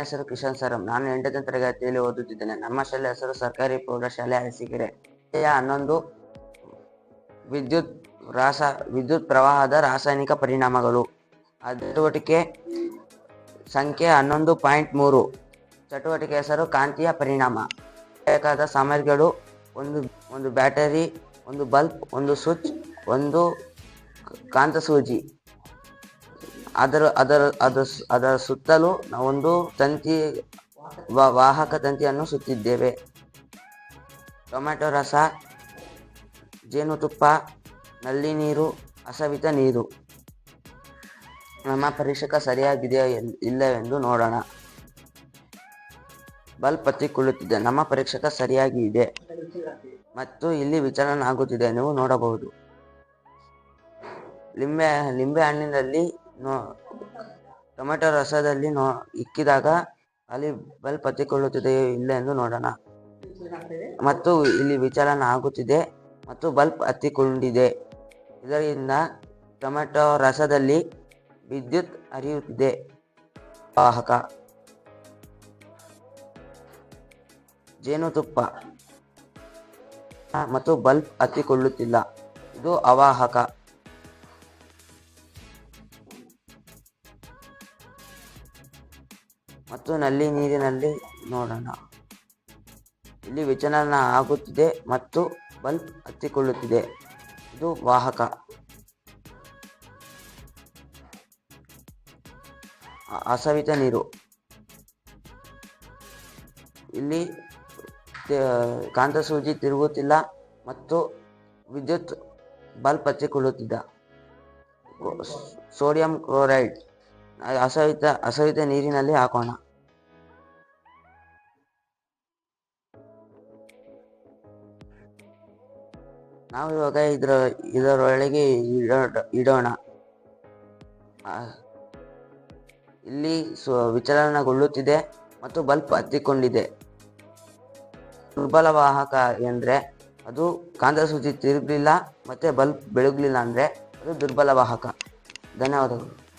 ಹೆಸರು ಕಿಶನ್ ಸರ್, ನಾನು ಎಂಟನೇ ತರಗತಿಯಲ್ಲಿ ಓದುತ್ತಿದ್ದೇನೆ. ನಮ್ಮ ಶಾಲೆ ಹೆಸರು ಸರ್ಕಾರಿ ಪ್ರೌಢಶಾಲೆ ಅರಸಿಕೆರೆ. ಹನ್ನೊಂದು ವಿದ್ಯುತ್ ರಾಸ, ವಿದ್ಯುತ್ ಪ್ರವಾಹದ ರಾಸಾಯನಿಕ ಪರಿಣಾಮಗಳು. ಚಟುವಟಿಕೆ ಸಂಖ್ಯೆ ಹನ್ನೊಂದು ಪಾಯಿಂಟ್ ಮೂರು. ಚಟುವಟಿಕೆ ಹೆಸರು ಕಾಂತೀಯ ಪರಿಣಾಮ. ಬೇಕಾದ ಸಾಮಗ್ರಿಗಳು, ಒಂದು ಒಂದು ಬ್ಯಾಟರಿ, ಒಂದು ಬಲ್ಬ್, ಒಂದು ಸ್ವಿಚ್, ಒಂದು ಕಾಂತ ಸೂಜಿ ಅದರ ಅದರ ಅದರ ಅದರ ಸುತ್ತಲೂ ನಾವೊಂದು ತಂತಿ ವಾಹಕ ತಂತಿಯನ್ನು ಸುತ್ತಿದ್ದೇವೆ. ಟೊಮೆಟೊ ರಸ, ಜೇನುತುಪ್ಪ, ನಲ್ಲಿ ನೀರು, ಅಸವಿತ ನೀರು. ನಮ್ಮ ಪರೀಕ್ಷಕ ಸರಿಯಾಗಿದೆಯೋ ಇಲ್ಲವೆಂದು ನೋಡೋಣ. ಬಲ್ಬ್ ಹತ್ತಿಕೊಳ್ಳುತ್ತಿದೆ. ನಮ್ಮ ಪರೀಕ್ಷಕ ಸರಿಯಾಗಿ ಇದೆ. ಮತ್ತು ಇಲ್ಲಿ ವಿಚಲನ ಆಗುತ್ತಿದೆ. ನೀವು ನೋಡಬಹುದು. ಲಿಂಬೆ ಲಿಂಬೆ ಹಣ್ಣಿನಲ್ಲಿ ನೋ, ಟೊಮೆಟೊ ರಸದಲ್ಲಿ ನೋ, ಇಕ್ಕಿದಾಗ ಅಲ್ಲಿ ಬಲ್ಬ್ ಹತ್ತಿಕೊಳ್ಳುತ್ತಿದೆಯೋ ಇಲ್ಲ ಎಂದು ನೋಡೋಣ. ಮತ್ತು ಇಲ್ಲಿ ವಿಚಲನ ಆಗುತ್ತಿದೆ ಮತ್ತು ಬಲ್ಪ್ ಹತ್ತಿಕೊಂಡಿದೆ. ಇದರಿಂದ ಟೊಮೆಟೊ ರಸದಲ್ಲಿ ವಿದ್ಯುತ್ ಹರಿಯುತ್ತಿದೆ. ವಾಹಕ. ಜೇನುತುಪ್ಪ ಮತ್ತು ಬಲ್ಬ್ ಹತ್ತಿಕೊಳ್ಳುತ್ತಿಲ್ಲ. ಇದು ಅವಾಹಕ. ಮತ್ತು ನಲ್ಲಿ ನೀರಿನಲ್ಲಿ ನೋಡೋಣ. ಇಲ್ಲಿ ವಿಚಲನ ಆಗುತ್ತಿದೆ ಮತ್ತು ಬಲ್ಬ್ ಹತ್ತಿಕೊಳ್ಳುತ್ತಿದೆ. ಇದು ವಾಹಕ. ಅಸವಿತ ನೀರು. ಇಲ್ಲಿ ಕಾಂತಸೂಜಿ ಕಾಂತ ಸೂಜಿ ತಿರುಗುತ್ತಿಲ್ಲ ಮತ್ತು ವಿದ್ಯುತ್ ಬಲ್ಬ್ ಹಚ್ಚಿಕೊಳ್ಳುತ್ತಿದ್ದ ಸೋಡಿಯಂ ಕ್ಲೋರೈಡ್. ಅಸವಿತ ಅಸಹಿತ ನೀರಿನಲ್ಲಿ ಹಾಕೋಣ. ನಾವು ಇವಾಗ ಇದರ, ಇದರೊಳಗೆ ಇಡೋ- ಇಡೋಣ. ಇಲ್ಲಿ ವಿಚಲನಗೊಳ್ಳುತ್ತಿದೆ ಮತ್ತು ಬಲ್ಬ್ ಹತ್ತಿಕೊಂಡಿದೆ. ದುರ್ಬಲ ವಾಹಕ ಎಂದ್ರೆ ಅದು ಕಾಂತ ಸೂಚಿ ತಿರುಗಲಿಲ್ಲ, ಮತ್ತೆ ಬಲ್ಬ್ ಬೆಳಗಲಿಲ್ಲ ಅಂದ್ರೆ ಅದು ದುರ್ಬಲ ವಾಹಕ. ಧನ್ಯವಾದಗಳು.